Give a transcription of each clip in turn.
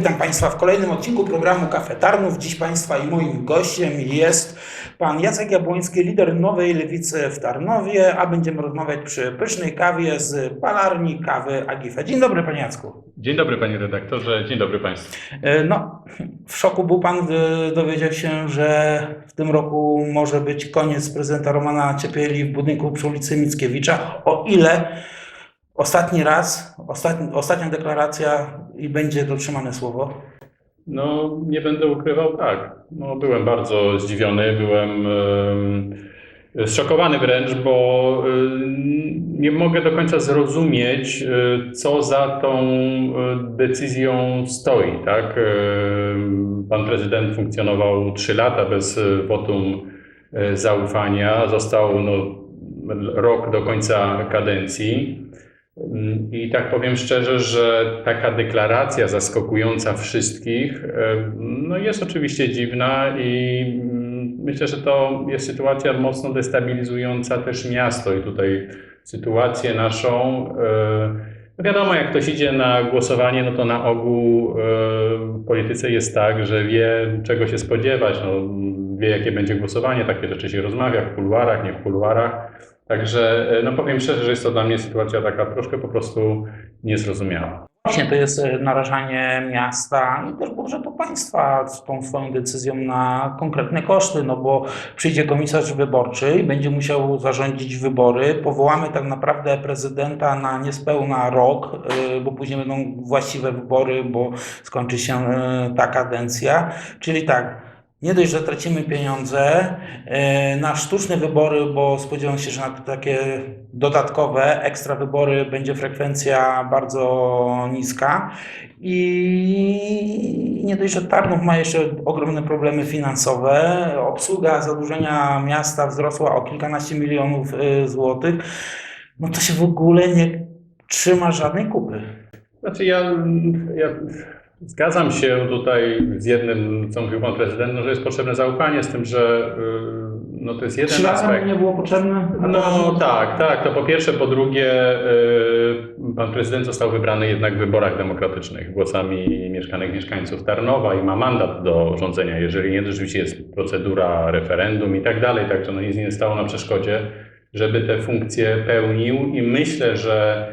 witam Państwa w kolejnym odcinku programu Kafe Tarnów. Dziś Państwa i moim gościem jest Pan Jacek Jabłoński, lider Nowej Lewicy w Tarnowie, a będziemy rozmawiać przy pysznej kawie z palarni kawy Agife. Dzień dobry Panie Jacku. Dzień dobry panie redaktorze, dzień dobry państwu. E, No, w szoku był Pan, gdy dowiedział się, że w tym roku może być koniec prezydenta Romana Ciepieli w budynku przy ulicy Mickiewicza, o ile ostatni raz, ostatni, ostatnia deklaracja i będzie dotrzymane słowo. No nie będę ukrywał, tak. No, byłem bardzo zdziwiony, byłem em, zszokowany wręcz, bo em, nie mogę do końca zrozumieć, e, co za tą e, decyzją stoi, tak? Pan prezydent funkcjonował trzy lata bez e, wotum zaufania, został no, rok do końca kadencji. I tak powiem szczerze, że taka deklaracja zaskakująca wszystkich e, no jest oczywiście dziwna i mm, myślę, że to jest sytuacja mocno destabilizująca też miasto i tutaj sytuację naszą. e, no Wiadomo, jak ktoś idzie na głosowanie, no to na ogół e, w polityce jest tak, że wie czego się spodziewać, no, wie jakie będzie głosowanie, takie rzeczy się rozmawia w kuluarach, nie w kuluarach. Także e, no powiem szczerze, że jest to dla mnie sytuacja taka troszkę po prostu niezrozumiała. Właśnie to jest e, narażanie miasta i też budżetu państwa z tą swoją decyzją na konkretne koszty, no bo przyjdzie komisarz wyborczy i będzie musiał zarządzić wybory. Powołamy tak naprawdę prezydenta na niespełna rok, e, bo później będą właściwe wybory, bo skończy się ta kadencja. Czyli tak. Nie dość, że tracimy pieniądze e, na sztuczne wybory, bo spodziewam się, że na takie dodatkowe, ekstra wybory będzie frekwencja bardzo niska. I nie dość, że Tarnów ma jeszcze ogromne problemy finansowe. Obsługa zadłużenia miasta wzrosła o kilkanaście milionów e, złotych. No to się w ogóle nie trzyma żadnej kupy. Znaczy ja, ja zgadzam się tutaj z jednym, co mówił pan prezydent, no, że jest potrzebne zaufanie, z tym, że y, no, to jest jeden lata aspekt. nie było potrzebne? No tak, tak. To po pierwsze. Po drugie, y, pan prezydent został wybrany jednak w wyborach demokratycznych głosami mieszkanych mieszkańców Tarnowa i ma mandat do rządzenia. Jeżeli nie, to rzeczywiście jest procedura referendum i tak dalej. Także no nic nie stało na przeszkodzie, żeby te funkcje pełnił i myślę, że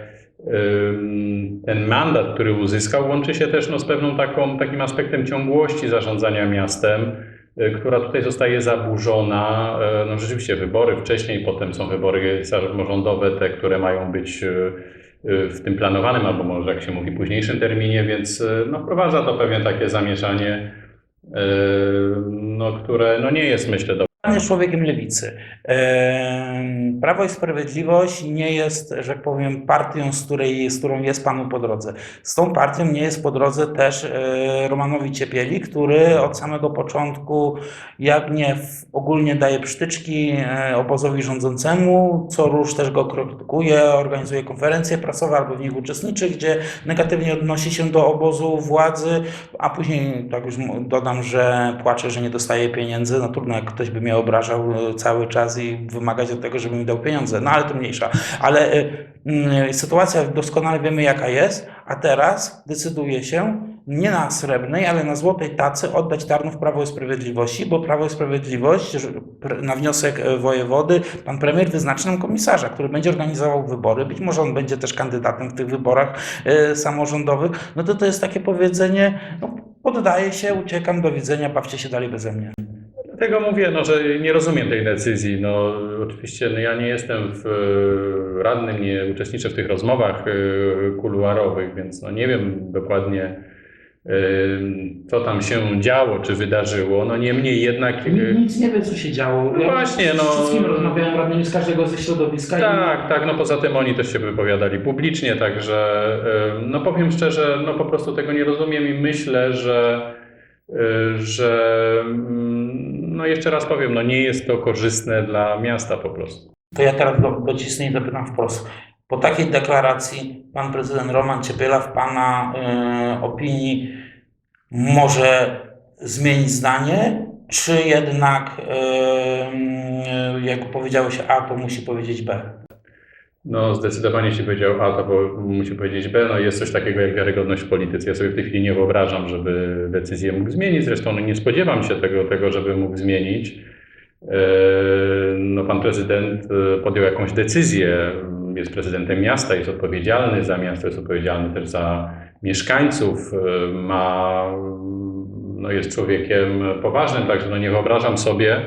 ten mandat, który uzyskał, łączy się też no, z pewną taką, takim aspektem ciągłości zarządzania miastem, y, która tutaj zostaje zaburzona. E, No rzeczywiście wybory wcześniej, potem są wybory samorządowe, te, które mają być y, w tym planowanym, albo może jak się mówi, późniejszym terminie, więc no, wprowadza to pewnie takie zamieszanie, no, które no, nie jest myślę dobre. Jest człowiekiem lewicy. Prawo i Sprawiedliwość nie jest, że tak powiem, partią, z, której, z którą jest Panu po drodze. Z tą partią nie jest po drodze też e, Romanowi Ciepieli, który od samego początku, jak nie ogólnie daje psztyczki e, obozowi rządzącemu, co róż też go krytykuje, organizuje konferencje prasowe albo w nich uczestniczy, gdzie negatywnie odnosi się do obozu władzy, a później, tak już dodam, że płacze, że nie dostaje pieniędzy. No trudno, jak ktoś by mnie obrażał e, cały czas i wymagać od tego, żeby mi dał pieniądze. No ale to mniejsza. Ale e, mm, sytuacja doskonale wiemy, jaka jest, a teraz decyduje się nie na srebrnej, ale na złotej tacy oddać Tarnów Prawo i Sprawiedliwości, bo Prawo i Sprawiedliwość na wniosek e, wojewody pan premier wyznaczy nam komisarza, który będzie organizował wybory. Być może on będzie też kandydatem w tych wyborach e, samorządowych. No to to jest takie powiedzenie, no, poddaję się, uciekam, do widzenia, bawcie się dalej beze mnie. Dlatego mówię, no, że nie rozumiem tej decyzji. No, oczywiście no, ja nie jestem w, e, radnym, nie uczestniczę w tych rozmowach e, kuluarowych, więc no, nie wiem dokładnie, e, co tam się działo, czy wydarzyło. No niemniej jednak. Nic nie wie, co się działo. No właśnie, no. Z wszystkim rozmawiałem radnymi z każdego ze środowiska. i- Tak, tak, no poza tym oni też się wypowiadali publicznie, także no powiem szczerze, no po prostu tego nie rozumiem i myślę, że, że mm, no jeszcze raz powiem, no nie jest to korzystne dla miasta po prostu. To ja teraz do, docisnę i zapytam wprost. Po takiej deklaracji pan prezydent Roman Ciepiela w pana e, opinii może zmienić zdanie, czy jednak e, jak powiedziało się A, to musi powiedzieć B? No, zdecydowanie jeśli powiedział A, to bo musi powiedzieć B. No, jest coś takiego jak wiarygodność w polityce. Ja sobie w tej chwili nie wyobrażam, żeby decyzję mógł zmienić. Zresztą no, nie spodziewam się tego, tego, żeby mógł zmienić. E, No, pan prezydent e, podjął jakąś decyzję. Jest prezydentem miasta, jest odpowiedzialny za miasto, jest odpowiedzialny też za mieszkańców. e, Ma, no, jest człowiekiem poważnym, także no, nie wyobrażam sobie,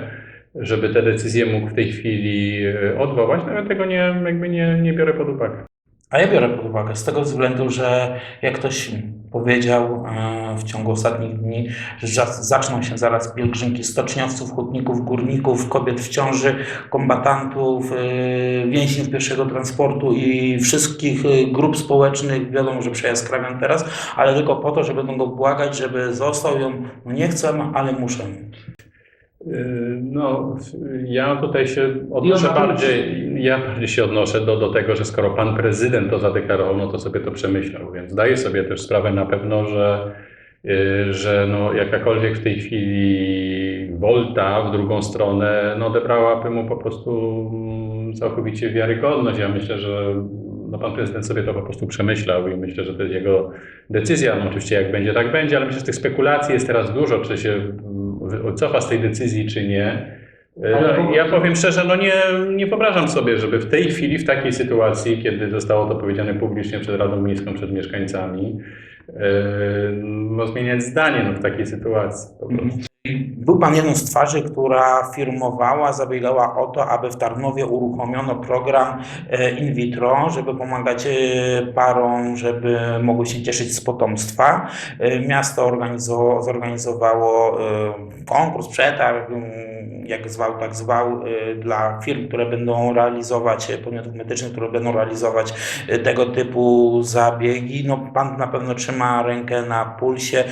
żeby te decyzje mógł w tej chwili e, odwołać, nawet tego nie, jakby nie, nie biorę pod uwagę. A ja biorę pod uwagę z tego względu, że jak ktoś powiedział e, w ciągu ostatnich dni, że za- zaczną się zaraz pielgrzymki stoczniowców, hutników, górników, kobiet w ciąży, kombatantów, e, więźniów pierwszego transportu i wszystkich grup społecznych. Wiadomo, że przejaskrawiam teraz, ale tylko po to, żeby go błagać, żeby został ją, no nie chcę, ale muszę. Yy, No, ja tutaj się odnoszę bardziej, ja bardziej się odnoszę do, do tego, że skoro pan prezydent to zadeklarował, no to sobie to przemyślał, więc zdaję sobie też sprawę na pewno, że, yy, że no jakakolwiek w tej chwili wolta w drugą stronę, no odebrałaby mu po prostu mm, całkowicie wiarygodność. Ja myślę, że no pan prezydent sobie to po prostu przemyślał i myślę, że to jest jego decyzja. No oczywiście jak będzie, tak będzie, ale myślę, że tych spekulacji jest teraz dużo, czy się cofa z tej decyzji, czy nie. Ale No, ja powiem szczerze, no nie, nie wyobrażam sobie, żeby w tej chwili, w takiej sytuacji, kiedy zostało to powiedziane publicznie przed Radą Miejską, przed mieszkańcami, yy, no, zmieniać zdanie no, w takiej sytuacji. Po prostu. Był Pan jedną z twarzy, która firmowała, zabiegała o to, aby w Tarnowie uruchomiono program e, in vitro, żeby pomagać e, parom, żeby mogły się cieszyć z potomstwa. E, Miasto organizo- zorganizowało konkurs, przetarg, jak zwał, tak zwał, dla firm, które będą realizować, podmiotów medycznych, które będą realizować tego typu zabiegi. No, Pan na pewno trzyma rękę na pulsie.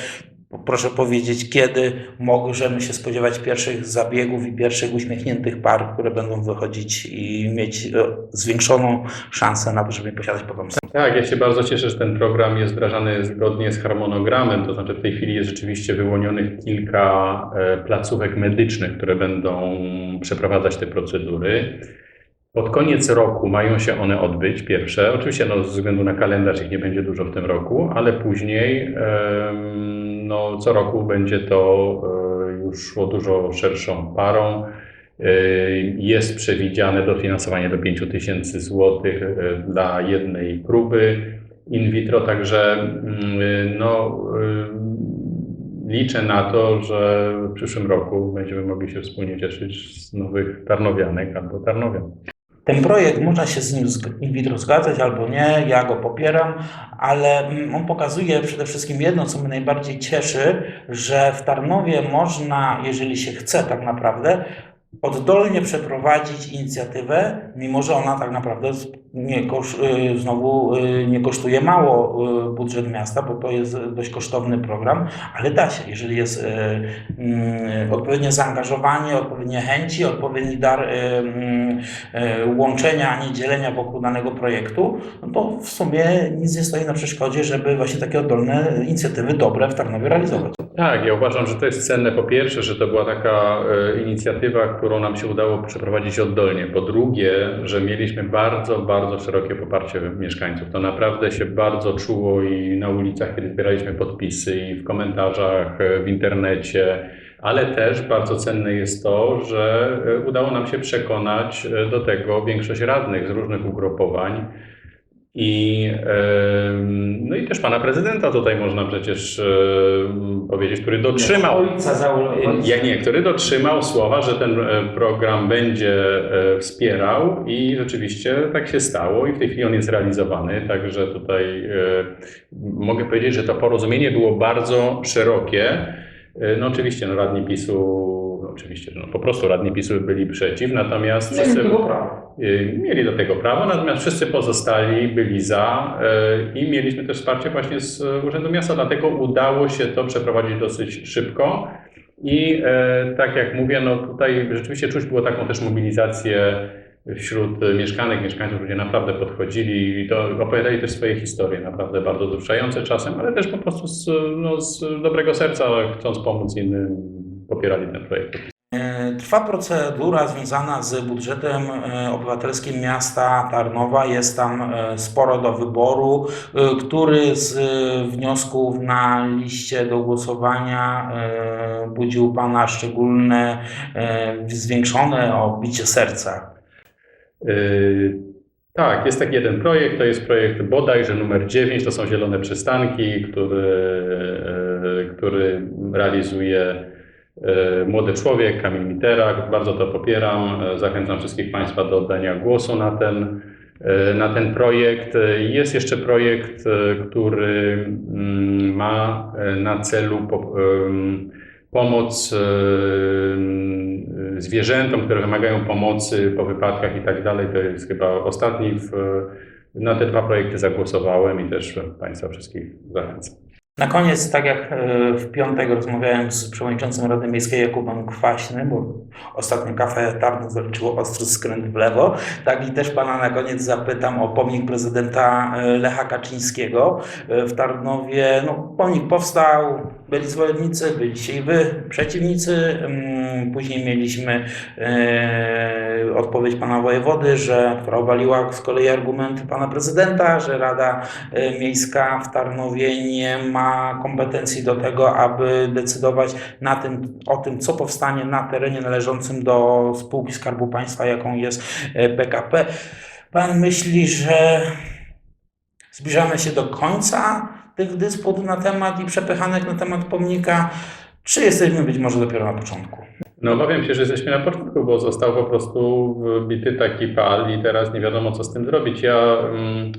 Proszę powiedzieć, kiedy możemy się spodziewać pierwszych zabiegów i pierwszych uśmiechniętych par, które będą wychodzić i mieć e, zwiększoną szansę na to, żeby posiadać potomstwo. Tak, ja się bardzo cieszę, że ten program jest wdrażany zgodnie z harmonogramem, to znaczy w tej chwili jest rzeczywiście wyłonionych kilka e, placówek medycznych, które będą przeprowadzać te procedury. Pod koniec roku mają się one odbyć, pierwsze. Oczywiście no, ze względu na kalendarz ich nie będzie dużo w tym roku, ale później no, co roku będzie to e, już szło dużo szerszą parą. E, Jest przewidziane dofinansowanie do 5 tysięcy złotych e, dla jednej próby in vitro, także mm, no, liczę na to, że w przyszłym roku będziemy mogli się wspólnie cieszyć z nowych Tarnowianek albo Tarnowian. Ten projekt można się z nim in vitro zgadzać albo nie, ja go popieram, ale mm, on pokazuje przede wszystkim jedno, co mnie najbardziej cieszy, że w Tarnowie można, jeżeli się chce tak naprawdę, oddolnie przeprowadzić inicjatywę, mimo że ona tak naprawdę nie kosz, y, znowu y, nie kosztuje mało y, budżet miasta, bo to jest dość kosztowny program, ale da się, jeżeli jest mm, odpowiednie zaangażowanie, odpowiednie chęci, odpowiedni dar mm, łączenia, a nie dzielenia wokół danego projektu, no to w sumie nic nie stoi na przeszkodzie, żeby właśnie takie oddolne inicjatywy dobre w Tarnowie realizować. Tak, ja uważam, że to jest cenne po pierwsze, że to była taka inicjatywa, którą nam się udało przeprowadzić oddolnie. Po drugie, że mieliśmy bardzo, bardzo szerokie poparcie mieszkańców. To naprawdę się bardzo czuło i na ulicach, kiedy zbieraliśmy podpisy, i w komentarzach, e, w internecie. Ale też bardzo cenne jest to, że e, udało nam się przekonać e, do tego większość radnych z różnych ugrupowań. I, no i też pana prezydenta tutaj można przecież powiedzieć, który dotrzymał. Ja nie, który dotrzymał słowa, że ten e, program będzie e, wspierał i rzeczywiście tak się stało i w tej chwili on jest realizowany, także tutaj e, mogę powiedzieć, że to porozumienie było bardzo szerokie. No oczywiście no, radni PiSu, oczywiście, no, po prostu radni PiSu byli przeciw, natomiast wszyscy, Y, Mieli do tego prawo, natomiast wszyscy pozostali byli za y, i mieliśmy też wsparcie właśnie z y, Urzędu Miasta, dlatego udało się to przeprowadzić dosyć szybko. I e, tak jak mówię, no tutaj rzeczywiście czuć było taką też mobilizację wśród mieszkanek, mieszkańców, ludzie naprawdę podchodzili i to opowiadali też swoje historie, naprawdę bardzo wzruszające czasem, ale też po prostu z, no, z dobrego serca, chcąc pomóc innym, popierali ten projekt. E, Trwa procedura związana z budżetem e, obywatelskim miasta Tarnowa. Jest tam e, sporo do wyboru, który z wniosków na liście do głosowania budził Pana szczególne, zwiększone o bicie serca. Tak, jest taki jeden projekt, to jest projekt bodajże numer 9, to są zielone przystanki, który, który realizuje młody człowiek, Kamil Miterak. Bardzo to popieram. Yy, Zachęcam wszystkich Państwa do oddania głosu na ten, yy, na ten projekt. Jest jeszcze projekt, który mm, ma na celu pomoc zwierzętom, które wymagają pomocy po wypadkach i tak dalej. To jest chyba ostatni. W, na te dwa projekty zagłosowałem i też Państwa wszystkich zachęcam. Na koniec, tak jak e, w piątek rozmawiałem z przewodniczącym Rady Miejskiej Jakubem Kwaśnym, bo ostatnio kafe Tarnów zaliczyło ostry skręt w lewo, tak i też pana na koniec zapytam o pomnik prezydenta e, Lecha Kaczyńskiego e, w Tarnowie. No, pomnik powstał, byli zwolennicy, byliście i wy przeciwnicy. Mm, Później mieliśmy e, odpowiedź pana wojewody, że, która obaliła z kolei argumenty pana prezydenta, że Rada e, Miejska w Tarnowie nie ma kompetencji do tego, aby decydować na tym, o tym, co powstanie na terenie należącym do spółki Skarbu Państwa, jaką jest e, PKP. Pan myśli, że zbliżamy się do końca tych dysput na temat i przepychanek na temat pomnika, czy jesteśmy być może dopiero na początku? No obawiam się, że jesteśmy na początku, bo został po prostu wbity taki pal i teraz nie wiadomo, co z tym zrobić. Ja, mm,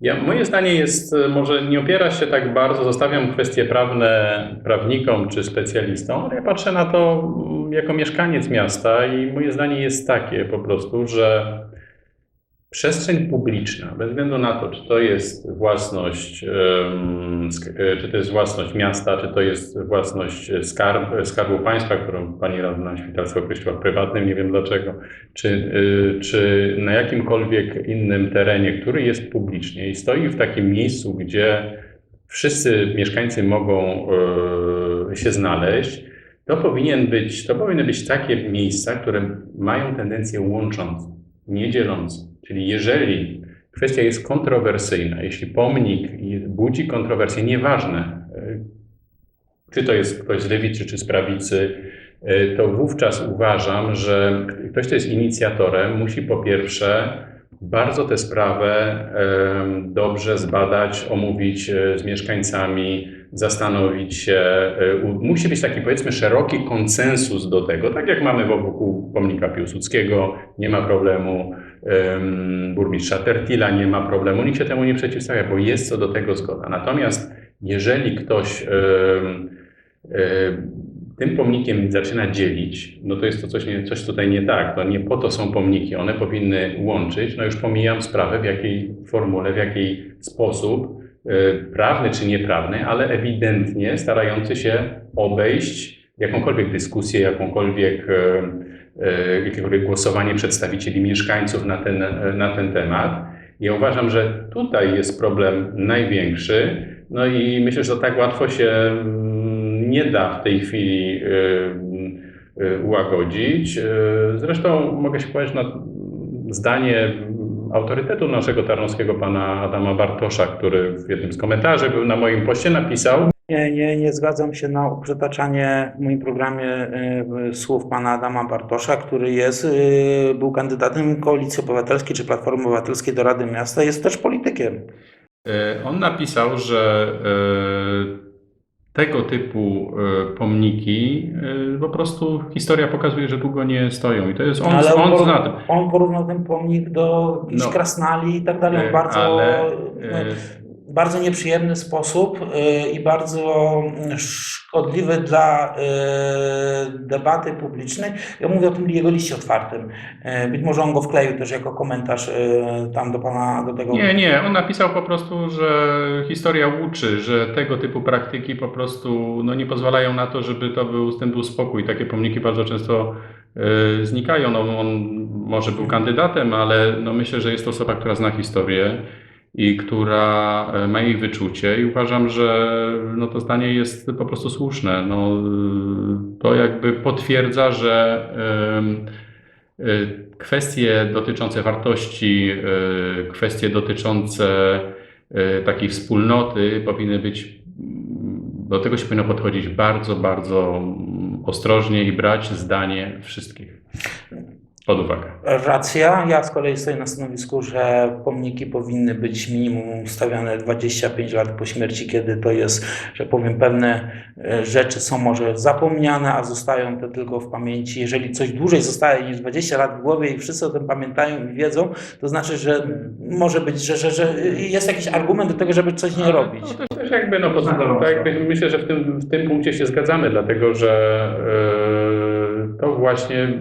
ja, moje zdanie jest, może nie opiera się tak bardzo, zostawiam kwestie prawne prawnikom czy specjalistom, ale ja patrzę na to mm, jako mieszkaniec miasta i moje zdanie jest takie po prostu, że przestrzeń publiczna, bez względu na to, czy to jest własność, e, czy to jest własność miasta, czy to jest własność skarb, Skarbu Państwa, którą pani radna Świtalska określiła prywatnym, nie wiem dlaczego, czy, y, czy na jakimkolwiek innym terenie, który jest publicznie i stoi w takim miejscu, gdzie wszyscy mieszkańcy mogą e, się znaleźć, to powinien być, to powinny być takie miejsca, które mają tendencję łączącą, nie dzielącą. Czyli jeżeli kwestia jest kontrowersyjna, jeśli pomnik budzi kontrowersje, nieważne, e, czy to jest ktoś z lewicy, czy z prawicy, e, to wówczas uważam, że ktoś, kto jest inicjatorem, musi po pierwsze bardzo tę sprawę dobrze zbadać, omówić e, z mieszkańcami, zastanowić się. e, Musi być taki, powiedzmy, szeroki konsensus do tego, tak jak mamy wokół pomnika Piłsudskiego, nie ma problemu. em, Burmistrza Tertila nie ma problemu, nikt się temu nie przeciwstawia, bo jest co do tego zgoda. Natomiast jeżeli ktoś em, tym pomnikiem zaczyna dzielić, no to jest to coś, nie, coś tutaj nie tak. To nie po to są pomniki, one powinny łączyć. No już pomijam sprawę, w jakiej formule, w jakiej sposób, e, prawny czy nieprawny, ale ewidentnie starający się obejść jakąkolwiek dyskusję, jakąkolwiek, e, e, jakiekolwiek głosowanie przedstawicieli mieszkańców na ten, na ten temat. Ja uważam, że tutaj jest problem największy. No i myślę, że tak łatwo się mm, nie da w tej chwili ułagodzić. Zresztą mogę się powiedzieć na zdanie autorytetu naszego tarnowskiego pana Adama Bartosza, który w jednym z komentarzy był na moim poście napisał, Nie, nie, nie zgadzam się na przytaczanie w moim programie e, słów pana Adama Bartosza, który jest, e, był kandydatem Koalicji Obywatelskiej czy Platformy Obywatelskiej do Rady Miasta, jest też politykiem. E, On napisał, że e, tego typu e, pomniki e, po prostu historia pokazuje, że długo nie stoją. I to jest on, Ale on on, zna tym. on porównał ten pomnik do jakichś No. krasnali i tak dalej. E, bardzo, ale, no, bardzo nieprzyjemny sposób e, i bardzo mm, szkodliwy dla e, debaty publicznej. Ja mówię o tym jego liście otwartym. E, Być może on go wkleił też jako komentarz tam do pana, do tego. Nie, nie, on napisał po prostu, że historia uczy, że tego typu praktyki po prostu no, nie pozwalają na to, żeby to był, tym był spokój. Takie pomniki bardzo często znikają. No, on może był kandydatem, ale no, myślę, że jest to osoba, która zna historię i która e, ma jej wyczucie i uważam, że no, to zdanie jest po prostu słuszne. No, e, to jakby potwierdza, że y, kwestie dotyczące wartości, y, kwestie dotyczące takiej wspólnoty powinny być, do tego się powinno podchodzić bardzo, bardzo ostrożnie i brać zdanie wszystkich pod uwagę. Racja. Ja z kolei stoję na stanowisku, że pomniki powinny być minimum stawiane 25 lat po śmierci, kiedy to jest, że powiem, pewne e, rzeczy są może zapomniane, a zostają to tylko w pamięci. Jeżeli coś dłużej zostaje niż 20 lat w głowie i wszyscy o tym pamiętają i wiedzą, to znaczy, że może być, że, że, że jest jakiś argument do tego, żeby coś nie robić. No, to też jakby, no, poza, tak jakby myślę, że w tym, w tym punkcie się zgadzamy, dlatego że e, to właśnie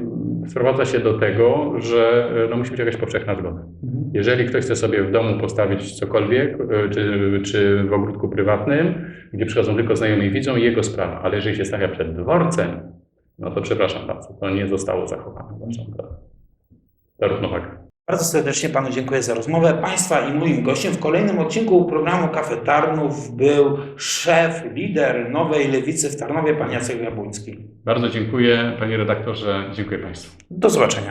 sprowadza się do tego, że e, no, musi być jakaś powszechna zgoda. Jeżeli ktoś chce sobie w domu postawić cokolwiek, e, czy, czy w ogródku prywatnym, gdzie przychodzą tylko znajomi i widzą, jego sprawa, ale jeżeli się stawia przed dworcem, no to przepraszam bardzo, to nie zostało zachowane. Ta, ta równowaga. Bardzo serdecznie Panu dziękuję za rozmowę. Państwa i moim gościem w kolejnym odcinku programu Kafe Tarnów był szef, lider Nowej Lewicy w Tarnowie, pan Jacek Jabłoński. Bardzo dziękuję, panie redaktorze, dziękuję państwu. Do zobaczenia.